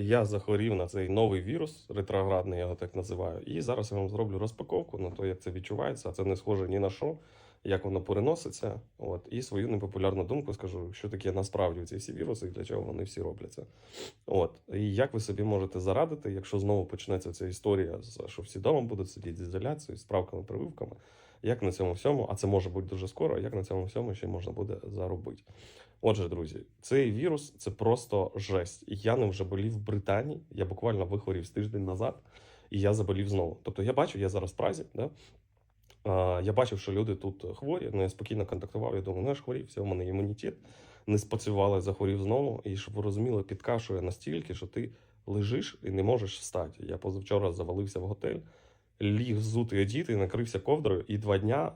Я захворів на цей новий вірус, ретроградний, я його так називаю. І зараз я вам зроблю розпаковку на те, як це відчувається, а це не схоже ні на що, як воно переноситься. От, і свою непопулярну думку скажу, що таке насправді ці всі віруси і для чого вони всі робляться. От, і як ви собі можете зарадити, якщо знову почнеться ця історія, що всі вдома будуть сидіти з ізоляцією, з справками, прививками. Як на цьому всьому, а це може бути дуже скоро, як на цьому всьому ще можна буде заробити. Отже, друзі, цей вірус це просто жесть. Я ним вже болів в Британії. Я буквально вихворів з тиждень назад, і я заболів знову. Тобто я бачу, я зараз в Празі, да? я бачив, що люди тут хворі, ну я спокійно контактував. Я думаю, ну я ж хворів, все, в мене імунітет. Не спрацювала, захворів знову. І щоб ви розуміли, підкашує настільки, що ти лежиш і не можеш встати. Я позавчора завалився в готель, ліг взутий одіти, накрився ковдрою, і два дня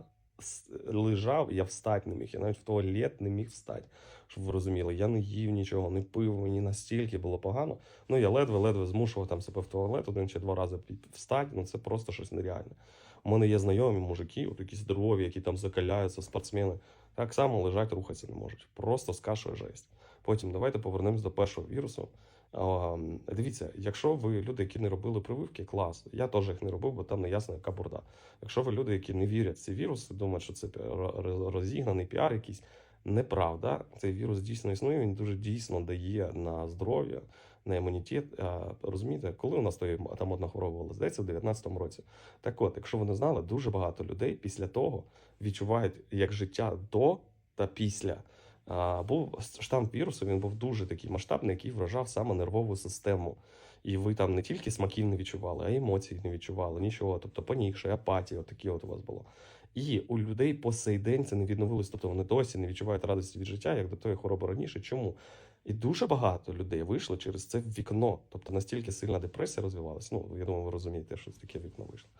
лежав, я встати не міг. Я навіть в туалет не міг встати. Щоб ви розуміли, я не їв нічого, не пив, мені настільки було погано. Ну я ледве-ледве змушував там себе в туалет один чи два рази встати. Ну це просто щось нереальне. У мене є знайомі мужики, от такі здорові, які там закаляються, спортсмени. Так само лежать, рухатися не можуть. Просто скашує жесть. Потім давайте повернемось до першого вірусу. Дивіться, якщо ви люди, які не робили прививки, клас. Я теж їх не робив, бо там не ясно, яка бурда. Якщо ви люди, які не вірять в ці віруси, думають, що це розігнаний піар якийсь, неправда. Цей вірус дійсно існує, він дуже дійсно дає на здоров'я, на імунітет. Розумієте, коли у нас там одна хвороба була, здається, в 19-му році. Так от, якщо ви не знали, дуже багато людей після того відчувають як життя до та після. Був штам вірусу, він був дуже такий масштабний, який вражав саме нервову систему. І ви там не тільки смаків не відчували, а й емоцій не відчували, нічого. Тобто панікше, апатія, такі от у вас було. І у людей по сей день це не відновилось, тобто вони досі не відчувають радості від життя, як до тої хвороби раніше. Чому? І дуже багато людей вийшло через це вікно. Тобто настільки сильна депресія розвивалася. Ну, я думаю, ви розумієте, що таке вікно вийшло.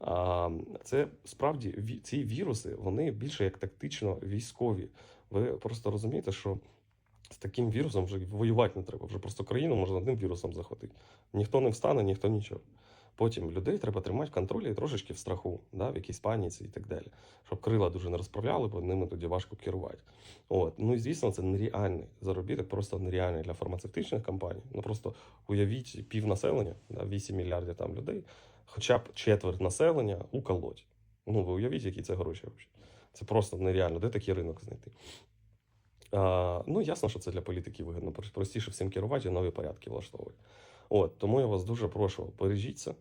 А, це справді ці віруси, вони більше як тактично військові. Ви просто розумієте, що з таким вірусом вже воювати не треба. Вже просто країну можна одним вірусом захватити. Ніхто не встане, ніхто нічого. Потім людей треба тримати в контролі і трошечки в страху, да, в якійсь паніці і так далі. Щоб крила дуже не розправляли, бо ними тоді важко керувати. От. Ну і звісно, це нереальний заробіток, просто нереальний для фармацевтичних компаній. Ну просто уявіть пів населення, да, 8 мільярдів там людей, хоча б четверть населення уколоть. Ну, ви уявіть, які це гроші взагалі. Це просто нереально. Де такий ринок знайти? А, ну, ясно, що це для політиків вигідно. Простіше всім керувати і нові порядки влаштовувати. От Тому я вас дуже прошу, бережіться.